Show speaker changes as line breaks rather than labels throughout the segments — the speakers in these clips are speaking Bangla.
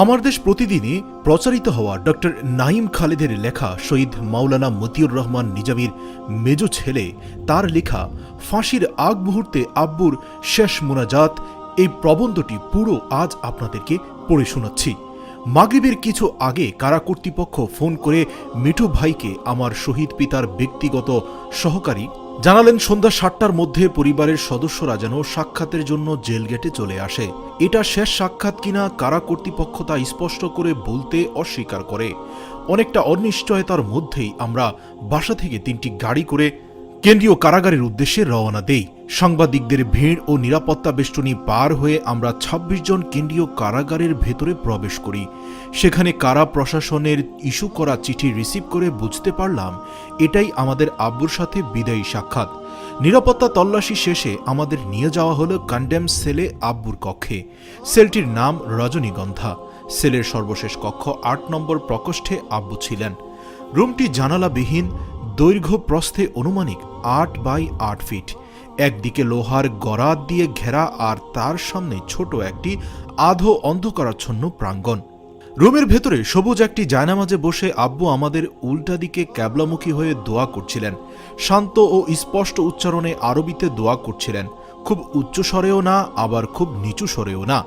আমার দেশ প্রতিদিনই প্রচারিত হওয়া ডক্টর নাইম খালেদের লেখা শহীদ মাওলানা মতিউর রহমান নিজামীর মেজ ছেলে। তার লেখা, ফাঁসির আগ মুহূর্তে আব্বুর শেষ মোনাজাত এই প্রবন্ধটি পুরো আজ আপনাদেরকে পড়ে শোনাচ্ছি। মাগরিবের কিছু আগে কারা কর্তৃপক্ষ ফোন করে মিঠু ভাইকে আমার শহীদ পিতার ব্যক্তিগত সহকারী জানালেন সন্ধ্যা সাতটার মধ্যে পরিবারের সদস্যরা যেন সাক্ষাতের জন্য জেল গেটে চলে আসে। এটা শেষ সাক্ষাৎ কিনা কারা কর্তৃপক্ষ তা স্পষ্ট করে বলতে অস্বীকার করে। অনেকটা অনিশ্চয়তার মধ্যেই আমরা বাসা থেকে তিনটি গাড়ি করে কেন্দ্রীয় কারাগারের উদ্দেশ্যে রওনা দেই। সাংবাদিকদের ভিড় ও নিরাপত্তা বেষ্টনী পার হয়ে আমরা ২৬ জন কেন্দ্রীয় কারাগারের ভেতরে প্রবেশ করি। সেখানে কারা প্রশাসনের ইস্যু করা চিঠি রিসিভ করে বুঝতে পারলাম, এটাই আমাদের আব্বুর সাথে বিদায়ী সাক্ষাৎ। নিরাপত্তা তল্লাশি শেষে আমাদের নিয়ে যাওয়া হলো কন্ডেম সেলে আব্বুর কক্ষে। সেলটির নাম রজনীগন্ধা। সেলের সর্বশেষ কক্ষ আট নম্বর প্রকোষ্ঠে আব্বু ছিলেন। রুমটি জানালাবিহীন দৈর্ঘ্য প্রস্থে অনুমানিক আট বাই আট ফিট। একদিকে লোহার গরাদ দিয়ে ঘেরা আর তার সামনে ছোট একটি আধো অন্ধকারাচ্ছন্ন প্রাঙ্গণ। রুমের ভেতরে সবুজ একটি জায়নামাজে বসে আব্বু আমাদের উল্টা দিকে ক্যাবলামুখী হয়ে দোয়া করছিলেন। শান্ত ও স্পষ্ট উচ্চারণে আরবিতে দোয়া করছিলেন। খুব উচ্চ স্বরেও না, আবার খুব নিচু স্বরেও না।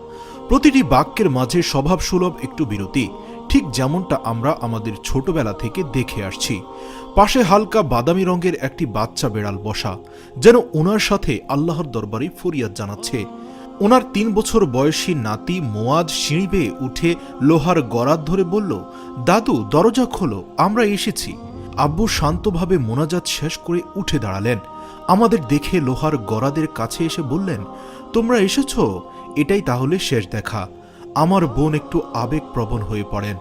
প্রতিটি বাক্যের মাঝে স্বভাবসুলভ একটু বিরতি। ঠিক যেমনটা আমরা আমাদের ছোটবেলা থেকে দেখে আসছি। পাশে হালকা বাদামি রঙের একটি বাচ্চা বেড়াল বসা, যেন ওনার সাথে আল্লাহর দরবারে ফরিয়াদ জানাচ্ছে। ওনার তিন বছর বয়সী নাতি মোয়াজ সিঁড়ি বেয়ে উঠে লোহার গরাদ ধরে বলল, দাদু, দরজা খোলো, আমরা এসেছি। আব্বু শান্তভাবে মোনাজাত শেষ করে উঠে দাঁড়ালেন। আমাদের দেখে লোহার গরাদের কাছে এসে বললেন, তোমরা এসেছ? এটাই তাহলে শেষ দেখা। আমার বোন একটু আবেগপ্রবণ হয়ে পড়েন।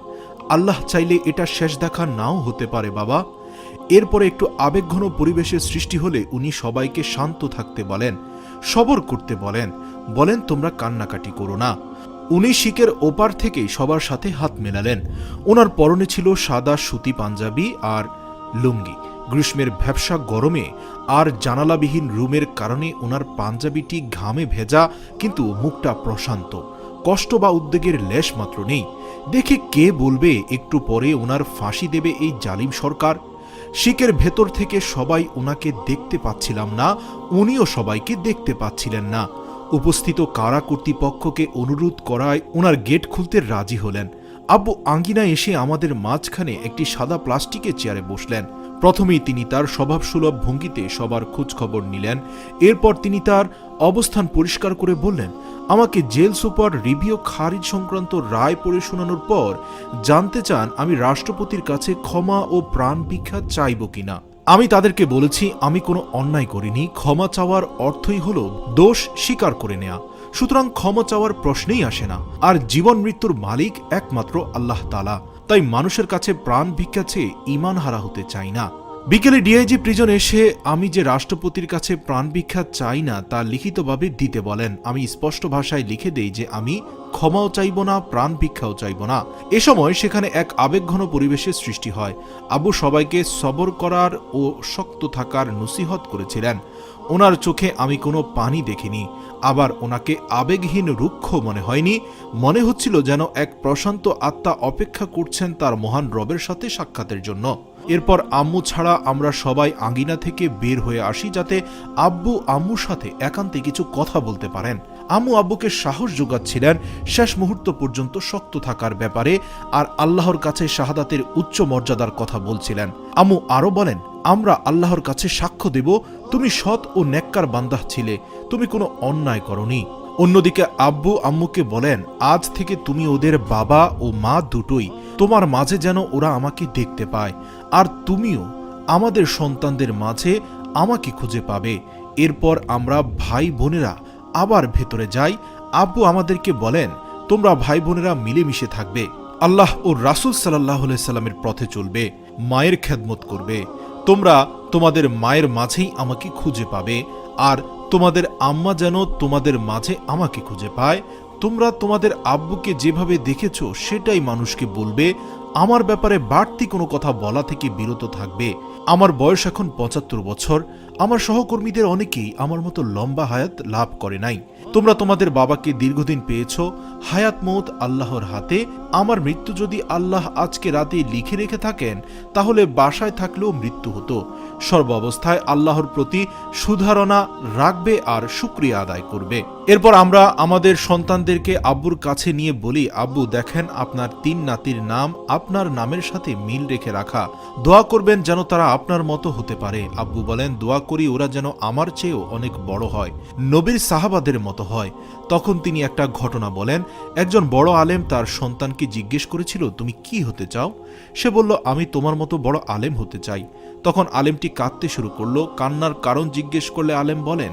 আল্লাহ চাইলে এটা শেষ দেখা নাও হতে পারে, বাবা। এরপরে একটু আবেগঘন পরিবেশের সৃষ্টি হলে উনি সবাইকে শান্ত থাকতে বলেন, সবর করতে বলেন বলেন, তোমরা কান্নাকাটি করো না। উনি শিকের ওপার থেকেই সবার সাথে হাত মেলালেন। ওনার পরনে ছিল সাদা সুতি পাঞ্জাবি আর লুঙ্গি। গ্রীষ্মের ভ্যাবসা গরমে আর জানালাবিহীন রুমের কারণে ওনার পাঞ্জাবিটি ঘামে ভেজা, কিন্তু মুখটা প্রশান্ত। কষ্ট বা উদ্বেগের লেশ মাত্র নেই। দেখে কে বলবে, একটু পরে ওনার ফাঁসি দেবে এই জালিম সরকার? শিকের ভেতর থেকে সবাই ওনাকে দেখতে পাচ্ছিলাম না, উনিও সবাইকে দেখতে পাচ্ছিলেন না। উপস্থিত কারা কর্তৃপক্ষকে অনুরোধ করায় ওনার গেট খুলতে রাজি হলেন। আব্বু আঙ্গিনা এসে আমাদের মাঝখানে একটি সাদা প্লাস্টিকের চেয়ারে বসলেন। প্রথমেই তিনি তার স্বভাবসুলভ ভঙ্গিতে সবার খোঁজখবর নিলেন, এরপর তিনি তার অবস্থান পরিষ্কার করে বললেন, আমাকে জেল সুপার রিভিউ খারিজ সংক্রান্ত রায় পড়ে শোনানোর পর জানতে চান আমি রাষ্ট্রপতির কাছে ক্ষমা ও প্রাণ ভিক্ষা চাইব কিনা। আমি তাদেরকে বলেছি, আমি কোনো অন্যায় করিনি, ক্ষমা চাওয়ার অর্থই হল দোষ স্বীকার করে নেয়া। সুতরাং ক্ষমা চাওয়ার প্রশ্নেই আসে না। আর জীবন মৃত্যুর মালিক একমাত্র আল্লাহ তালা তাই মানুষের কাছে প্রাণ ভিক্ষা চেয়ে ইমান হারা হতে চাই না। বিকেলে ডিআইজি প্রিজন এসে, আমি যে রাষ্ট্রপতির কাছে প্রাণ ভিক্ষা চাই না, তা লিখিতভাবে দিতে বলেন। আমি স্পষ্ট ভাষায় লিখে দেই যে আমি ক্ষমাও চাইব না, প্রাণ ভিক্ষাও চাইব না। এ সময় সেখানে এক আবেগঘন পরিবেশের সৃষ্টি হয়। আবু সবাইকে সবর করার ও শক্ত থাকার নসিহত করেছিলেন। ওনার চোখে আমি কোনো পানি দেখিনি। আবার ওনাকে আবেগহীন রুক্ষ মনে হয়নি। মনে হচ্ছিল যেন এক প্রশান্ত আত্মা অপেক্ষা করছেন তার মহান রবের সাথে সাক্ষাতের জন্য। এরপর আম্মু ছাড়া আমরা সবাই আঙ্গিনা থেকে বের হয়ে আসি যাতে আব্বু আম্মুর সাথে একান্তে কিছু কথা বলতে পারেন। আম্মু আব্বুকে সাহস যোগাচ্ছিলেন, শেষ মুহূর্ত পর্যন্ত শক্ত থাকার ব্যাপারে আর আল্লাহর কাছে শাহাদাতের উচ্চ মর্যাদার কথা বলছিলেন। আম্মু আরও বলেন, আমরা আল্লাহর কাছে সাক্ষ্য দেব, তুমি সৎ ও নেককার বান্দাহ ছিলে, তুমি কোনো অন্যায় করনি। অন্যদিকে আব্বু আম্মুকে বলেন, আজ থেকে তুমি ওদের বাবা ও মা দুটোই, তোমার মাঝে যেন ওরা আমাকে দেখতে পায়। আর তুমিও আমাদের সন্তানদের মাঝে আমাকে খুঁজে পাবে। এরপর আমরা ভাই বোনেরা আবার ভেতরে যাই। আব্বু আমাদেরকে বলেন, তোমরা ভাই বোনেরা মিলেমিশে থাকবে। আল্লাহ ও রাসুল সাল্লাহ সাল্লামের পথে চলবে, মায়ের খেদমত করবে। তোমরা তোমাদের মায়ের মাঝেই আমাকে খুঁজে পাবে, আর তোমাদের আম্মা যেন তোমাদের মাঝে আমাকে খুঁজে পায়। তোমরা তোমাদের আব্বুকে যেভাবে দেখেছ, সেটাই মানুষকে বলবে আমার ব্যাপারে বাড়তি কোনো কথা বলা থেকে বিরত থাকবে। আমার বয়স এখন পঁচাত্তর বছর। আমার সহকর্মীদের অনেকেই আমার মতো লম্বা হায়াত লাভ করে নাই। তোমরা তোমাদের বাবাকে দীর্ঘদিন পেয়েছ, হায়াত মৌত আল্লাহর হাতে। আমার মৃত্যু যদি আল্লাহ আজকে রাতে লিখে রেখে থাকেন, তাহলে বাসায় থাকলেও মৃত্যু হতো। সর্বাবস্থায় আল্লাহর প্রতি সুধারণা রাখবে আর শুক্রিয়া আদায় করবে। এরপর আমরা আমাদের সন্তানদেরকে আব্বুর কাছে নিয়ে বলি, আব্বু, দেখেন আপনার তিন নাতির নাম আপনার নামের সাথে মিল রেখে রাখা। দোয়া করবেন যেন তারা আপনার মতো হতে পারে। আব্বু বলেন, দোয়া করি ওরা যেন আমার চেয়েও অনেক বড় হয়। নবীর সাহাবাদের মতো হয়। তখন তিনি একটা ঘটনা বলেন, একজন বড় আলেম তার সন্তানকে জিজ্ঞেস করেছিল, তুমি কি হতে চাও? সে বলল, আমি তোমার মতো বড় আলেম হতে চাই। তখন আলেমটি কাঁদতে শুরু করল, কান্নার কারণ জিজ্ঞেস করলে আলেম বলেন,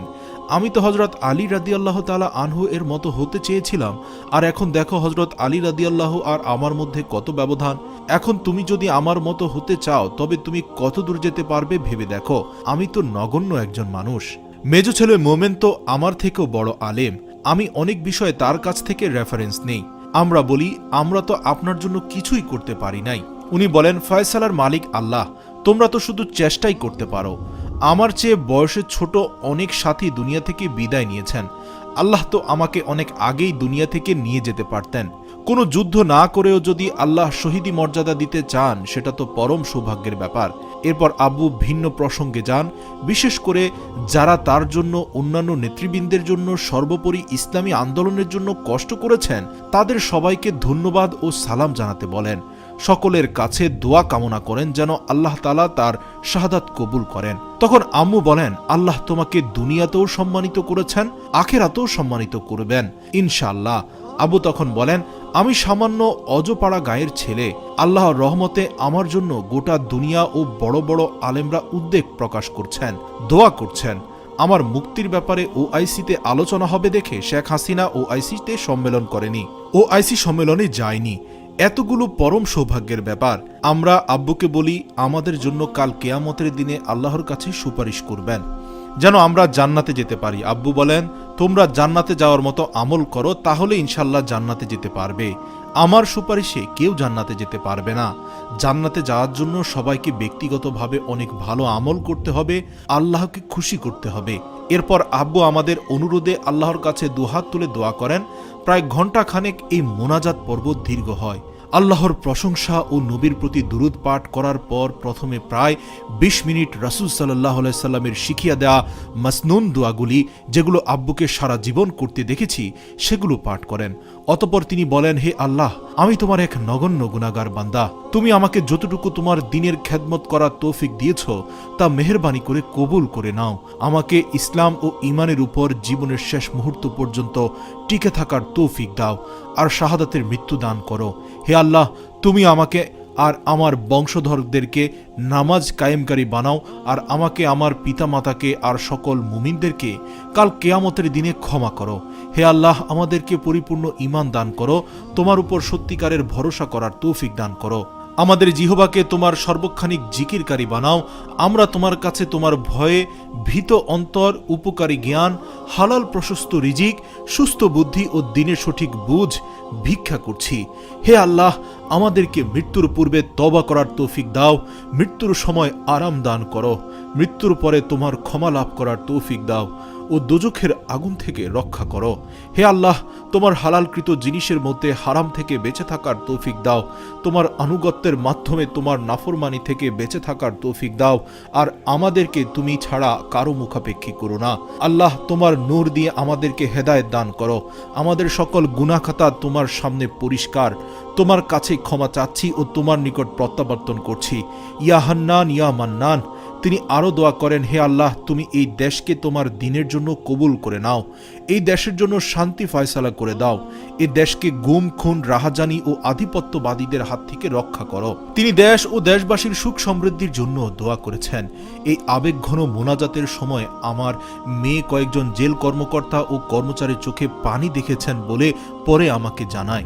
আমি তো হজরত আলী রাদিয়াল্লাহ তালা আনহু এর মতো হতে চেয়েছিলাম, আর এখন দেখো হজরত আলী রাদিয়াল্লাহ আর আমার মধ্যে কত ব্যবধান। এখন তুমি যদি আমার মতো হতে চাও, তবে তুমি কত দূর যেতে পারবে ভেবে দেখো, আমি তো নগণ্য একজন মানুষ। মেজো ছেলে মোমেন তো আমার থেকেও বড় আলেম, আমি অনেক বিষয়ে তার কাছ থেকে রেফারেন্স নেই। আমরা বলি, আমরা তো আপনার জন্য কিছুই করতে পারি নাই। উনি বলেন, ফয়সালার মালিক আল্লাহ তোমরা তো শুধু চেষ্টাই করতে পারো। আমার চেয়ে বয়সে ছোট অনেক সাথী দুনিয়া থেকে বিদায় নিয়েছেন। আল্লাহ তো আমাকে অনেক আগেই দুনিয়া থেকে নিয়ে যেতে পারতেন। কোনো যুদ্ধ না করেও যদি আল্লাহ শহীদি মর্যাদা দিতে চান, সেটা তো পরম সৌভাগ্যের ব্যাপার। এরপর আব্বু ভিন্ন প্রসঙ্গে যান, বিশেষ করে যারা তার জন্য অন্যান্য নেতৃবৃন্দের জন্য সর্বোপরি ইসলামী আন্দোলনের জন্য কষ্ট করেছেন, তাদের সবাইকে ধন্যবাদ ও সালাম জানাতে বলেন। সকলের কাছে দোয়া কামনা করেন যেন আল্লাহ তালা তার শাহাদাত কবুল করেন। তখন আম্মু বলেন, আল্লাহ তোমাকে দুনিয়াতেও সম্মানিত করেছেন, আখেরাতেও সম্মানিত করবেন। ইনশাআল্লাহ। আবু তখন বলেন, আমি সামান্য অজপাড়া গায়ের ছেলে। আল্লাহর রহমতে আমার জন্য গোটা দুনিয়া ও বড় বড় আলেমরা উদ্বেগ প্রকাশ করছেন, দোয়া করছেন। আমার মুক্তির ব্যাপারে ওআইসিতে আলোচনা হবে দেখে শেখ হাসিনা ওআইসিতে সম্মেলন করেনি। ওআইসি সম্মেলনে যায়নি। এতগুলো পরম সৌভাগ্যের ব্যাপার, আমরা আব্বুকে বলি, আমাদের জন্য কাল কেয়ামতের দিনে আল্লাহর কাছে সুপারিশ করবেন। যেন আমরা জান্নাতে যেতে পারি। আব্বু বলেন, তোমরা জান্নাতে যাওয়ার মতো আমল করো, তাহলে ইনশাল্লাহ জান্নাতে যেতে পারবে। আমার সুপারিশে কেউ জান্নাতে যেতে পারবে না। জান্নাতে যাওয়ার জন্য সবাইকে ব্যক্তিগতভাবে অনেক ভালো আমল করতে হবে, আল্লাহকে খুশি করতে হবে। এরপর আব্বু আমাদের অনুরোধে আল্লাহর কাছে দুহাত তুলে দোয়া করেন, প্রায় ঘণ্টা খানেক এই মোনাজাত পর্ব দীর্ঘ হয়। আল্লাহর প্রশংসা ও নবীর প্রতি দুরুদ পাঠ করার পর প্রথমে প্রায় ২০ মিনিট রাসুল সাল্লাহ সাল্লামের শিখিয়া দেওয়া মাসনুন দোয়াগুলি, যেগুলো আব্বুকে সারা জীবন করতে দেখেছি, সেগুলো পাঠ করেন। অতপর তিনি বলেন, হে আল্লাহ, আমি তোমার এক নগণ্য গুণাগার বান্দা। তুমি আমাকে যতটুকু তোমার দিনের খেদমত করার তৌফিক দিয়েছ, তা মেহরবানি করে কবুল করে নাও। আমাকে ইসলাম ও ইমানের উপর জীবনের শেষ মুহূর্ত পর্যন্ত টিকে থাকার তৌফিক দাও, আর শাহাদাতের মৃত্যু দান করো। হে আল্লাহ, তুমি আমাকে আর আমার বংশধরদেরকে নামাজ কায়েমকারী বানাও, আর আমাকে আমার পিতামাতাকে আর সকল মুমিনদেরকে কাল কেয়ামতের দিনে ক্ষমা করো। হে আল্লাহ, আমাদেরকে পরিপূর্ণ ইমান দান করো, তোমার উপর সত্যিকারের ভরসা করার তৌফিক দান করো। আমাদের জিহবাকে তোমার সর্বক্ষণিক জিকিরকারী বানাও। আমরা তোমার কাছে তোমার ভয়ে ভীত অন্তর, উপকারী জ্ঞান, হালাল প্রশস্ত রিজিক, সুস্থ বুদ্ধি ও দিনের সঠিক বুঝ ভিক্ষা করছি। হে আল্লাহ, আমাদেরকে মৃত্যুর পূর্বে তবা করার তৌফিক দাও। মৃত্যুর সময় আরাম দান করো। মৃত্যুর পরে তোমার ক্ষমা লাভ করার তৌফিক দাও। ও দোজখের আগুন থেকে রক্ষা করো। হে আল্লাহ, তোমার হালালকৃত জিনিসের মধ্যে হারাম থেকে বেঁচে থাকার তৌফিক দাও। তোমার আনুগত্যের মাধ্যমে তোমার নাফরমানি থেকে বেঁচে থাকার তৌফিক দাও। আর আমাদেরকে তুমি ছাড়া কারও মুখাপেক্ষী করো না। আল্লাহ, তোমার নূর দিয়ে আমাদেরকে হেদায়ত দান করো। আমাদের সকল গুনাখাতা তোমার সামনে পরিষ্কার। তোমার কাছে ক্ষমা চাচ্ছি ও তোমার নিকট প্রত্যাবর্তন করছি। ইয়া হান্নান, ইয়া মান্নান। তিনি আরও দোয়া করেন, হে আল্লাহ, তুমি এই দেশকে তোমার দিনের জন্য কবুল করে নাও। এই দেশের জন্য শান্তি ফয়সালা করে দাও। এ দেশকে গুম, খুন, রাহাজানি ও আধিপত্যবাদীদের হাত থেকে রক্ষা করো। তিনি দেশ ও দেশবাসীর সুখ সমৃদ্ধির জন্য দোয়া করেছেন। এই আবেগঘন মোনাজাতের সময় আমার মেয়ে কয়েকজন জেল কর্মকর্তা ও কর্মচারীর চোখে পানি দেখেছেন বলে পরে আমাকে জানায়।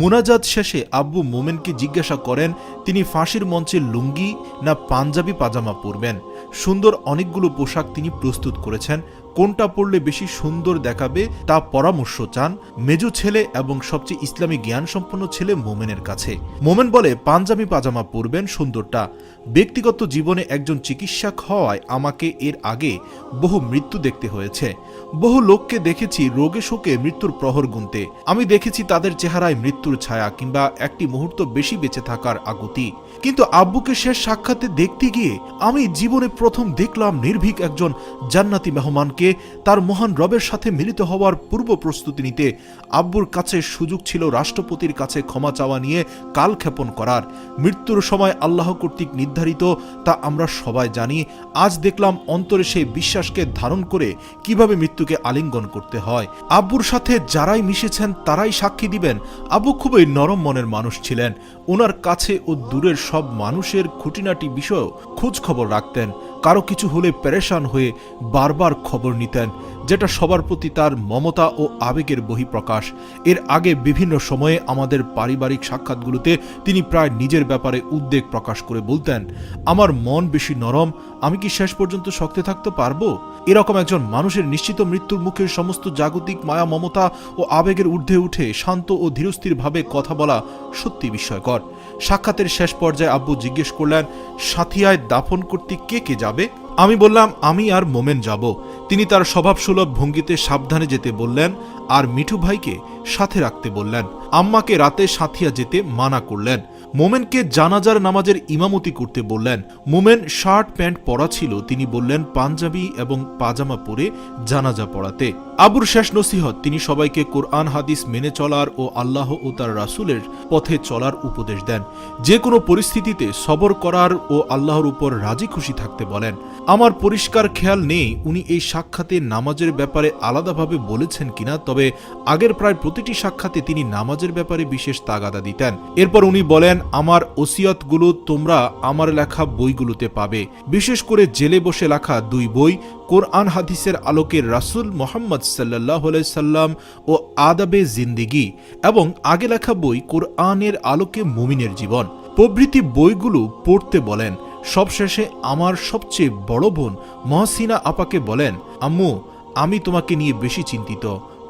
মোনাজাত শেষে আব্বু মোমেনকে জিজ্ঞাসা করেন, তিনি ফাঁসির মঞ্চে লুঙ্গি না পাঞ্জাবি পাজামা পরবেন? সুন্দর অনেকগুলো পোশাক তিনি প্রস্তুত করেছেন। কোনটা পরলে বেশি সুন্দর দেখাবে তা পরামর্শ চান মেজো ছেলে এবং সবচেয়ে ইসলামী জ্ঞান সম্পন্ন ছেলে মোমেনের কাছে। মোমেন বলে, পাঞ্জাবি পাজামা পরবেন সুন্দরটা। ব্যক্তিগত জীবনে একজন চিকিৎসক হওয়ায় আমাকে এর আগে বহু মৃত্যু দেখতে হয়েছে। বহু লোককে দেখেছি রোগে শোকে মৃত্যুর প্রহর গুনতে। আমি দেখেছি তাদের চেহারায় মৃত্যুর ছায়া কিংবা একটি মুহূর্ত বেশি বেঁচে থাকার আগুতি কিন্তু আব্বুকে শেষ সাক্ষাতে দেখতে গিয়ে আমি জীবনে প্রথম দেখলাম নির্ভীক একজন জান্নাতি মেহমানকে তার মহান রবের সাথে মিলিত হওয়ার পূর্ব প্রস্তুতি নিতে আব্বুর কাছে সুযোগ ছিল রাষ্ট্রপতির কাছে ক্ষমা চাওয়া নিয়ে কালক্ষেপণ করার। মৃত্যুর সময় আল্লাহ কর্তৃক নির্ধারিত, তা আমরা সবাই জানি। আজ দেখলাম অন্তরে সেই বিশ্বাসকে ধারণ করে কীভাবে মৃত্যুকে আলিঙ্গন করতে হয়। আব্বুর সাথে যারাই মিশেছেন তারাই সাক্ষী দিবেন। আব্বু খুবই নরম মনের মানুষ ছিলেন। ওনার কাছে ও দূরের সব মানুষের খুঁটিনাটি বিষয়েও খোঁজ খবর রাখতেন। কারও কিছু হলে পেরেশান হয়ে বারবার খবর নিতেন, যেটা সবার প্রতি তার মমতা ও আবেগের বহিঃপ্রকাশ। এর আগে বিভিন্ন সময়ে আমাদের পারিবারিক সাক্ষাৎগুলোতে তিনি প্রায় নিজের ব্যাপারে উদ্বেগ প্রকাশ করে বলতেন, আমার মন বেশি নরম, আমি কি শেষ পর্যন্ত শক্তি থাকতে পারব? এরকম একজন মানুষের নিশ্চিত মৃত্যুর মুখে সমস্ত জাগতিক মায়া, মমতা ও আবেগের ঊর্ধ্বে উঠে শান্ত ও ধীরস্থিরভাবে কথা বলা সত্যি বিস্ময়কর। সাক্ষাতের শেষ পর্যায়ে আব্বু জিজ্ঞেস করলেন, সাথিয়ায় দাফন করতে কে কে যাবে? আমি বললাম, আমি আর মোমেন যাব। তিনি তার স্বভাবসুলভ ভঙ্গিতে সাবধানে যেতে বললেন, আর মিঠু ভাইকে সাথে রাখতে বললেন। আম্মাকে রাতে সাথিয়া যেতে মানা করলেন। মোমেনকে জানাজার নামাজের ইমামতি করতে বললেন। মোমেন শার্ট প্যান্ট পরা ছিল, তিনি বললেন, পাঞ্জাবি এবং পাজামা পরে জানাজা পড়াতে। আবুর শেষ নসিহত, তিনি সবাইকে কোরআন, হাদিস মেনে চলার ও আল্লাহ ও তার রাসুলের পথে চলার উপদেশ দেন। যে কোনো পরিস্থিতিতে সবর করার ও আল্লাহর উপর রাজি খুশি থাকতে বলেন। আমার পরিষ্কার খেয়াল নেই, উনি এই সাক্ষাতে নামাজের ব্যাপারে আলাদাভাবে বলেছেন কিনা, তবে আগের প্রায় প্রতিটি সাক্ষাতে তিনি নামাজের ব্যাপারে বিশেষ তাগাদা দিতেন। এরপর উনি বলেন, আমার ওসিয়তগুলো তোমরা আমার লেখা বইগুলোতে পাবে। বিশেষ করে জেলে বসে লেখা দুই বই, কোরআন, হাদিসের আলোকে রাসুল মোহাম্মদ সাল্লাহ সাল্লাম ও আদাবে জিন্দিগি এবং আগে লেখা বই কোরআনের আলোকে মুমিনের জীবন। প্রভৃতি বইগুলো পড়তে বলেন, সবশেষে আমার সবচেয়ে বড় বোন মহসিনা আপাকে বলেন, আম্মু, আমি তোমাকে নিয়ে বেশি চিন্তিত।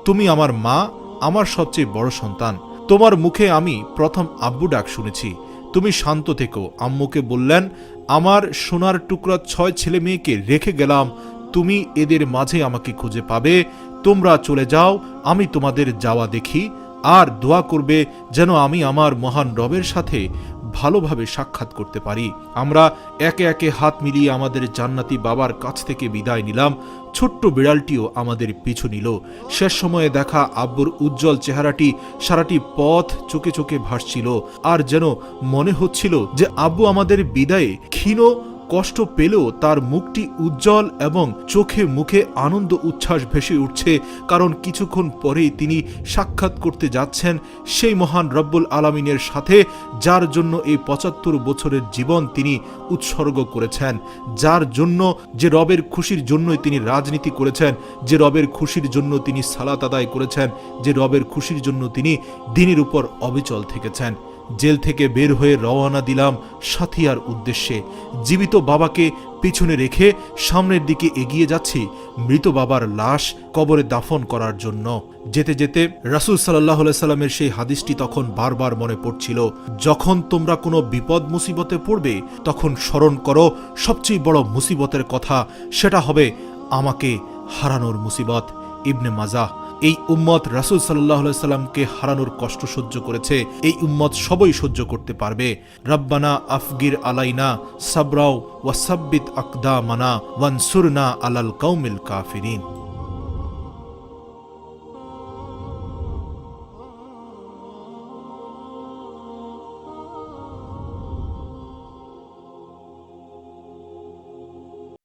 তুমি আমার মা, আমার সবচেয়ে বড় সন্তান। তোমার মুখে আমি প্রথম আব্বু ডাক শুনেছি। তুমি শান্ত থেকো। আম্মুকে বললেন, আমার সোনার টুকরা ছয় ছেলে মেয়েকে রেখে গেলাম। তুমি এদের মাঝে আমাকে খুঁজে পাবে। তোমরা চলে যাও, আমি তোমাদের যাওয়া দেখি, আর দোয়া করবে যেন আমি আমার মহান রবের সাথে ভালোভাবে সাক্ষাৎ করতে পারি। আমরা একে একে হাত মিলিয়ে আমাদের জান্নাতি বাবার কাছ থেকে বিদায় নিলাম। ছোট্ট বিড়ালটিও আমাদের পিছু নিল। শেষ সময়ে দেখা আব্বুর উজ্জ্বল চেহারাটি সারাটি পথ চোখে চোখে ভাসছিল, আর যেন মনে হচ্ছিল যে আব্বু আমাদের বিদায়ে ক্ষীণ কষ্ট পেলেও তার মুখটি উজ্জ্বল এবং চোখে মুখে আনন্দ উচ্ছ্বাস ভেসে উঠছে, কারণ কিছুক্ষণ পরেই তিনি সাক্ষাৎ করতে যাচ্ছেন সেই মহান রব্বুল আলমিনের সাথে, যার জন্য এই পঁচাত্তর বছরের জীবন তিনি উৎসর্গ করেছেন, যার জন্য যে রবের খুশির জন্যই তিনি রাজনীতি করেছেন, যে রবের খুশির জন্য তিনি সালাত আদায় করেছেন, যে রবের খুশির জন্য তিনি দিনের উপর অবিচল থেকেছেন। জেল থেকে বের হয়ে রওয়ানা দিলাম সাথিয়ার উদ্দেশ্যে। জীবিত বাবাকে পিছনে রেখে সামনের দিকে এগিয়ে যাচ্ছি মৃত বাবার লাশ কবরে দাফন করার জন্য। যেতে যেতে রাসুল সাল্লাহ সাল্লামের সেই হাদিসটি তখন বারবার মনে পড়ছিল। যখন তোমরা কোনো বিপদ মুসিবতে পড়বে, তখন স্মরণ করো, সবচেয়ে বড় মুসিবতের কথা সেটা হবে আমাকে হারানোর মুসিবত। ইবনে মাজা এই উম্মত রাসুল সাল্লাহ সাল্লামকে হারানোর কষ্ট সহ্য করেছে, এই উম্মত সবই সহ্য করতে পারবে। রব্বানা আফগির আলাইনা সাবরাও ওয়াসাব্বিত আকদা মানা ওয়ানসুরনা আলাল কৌমিল কাফিরিন।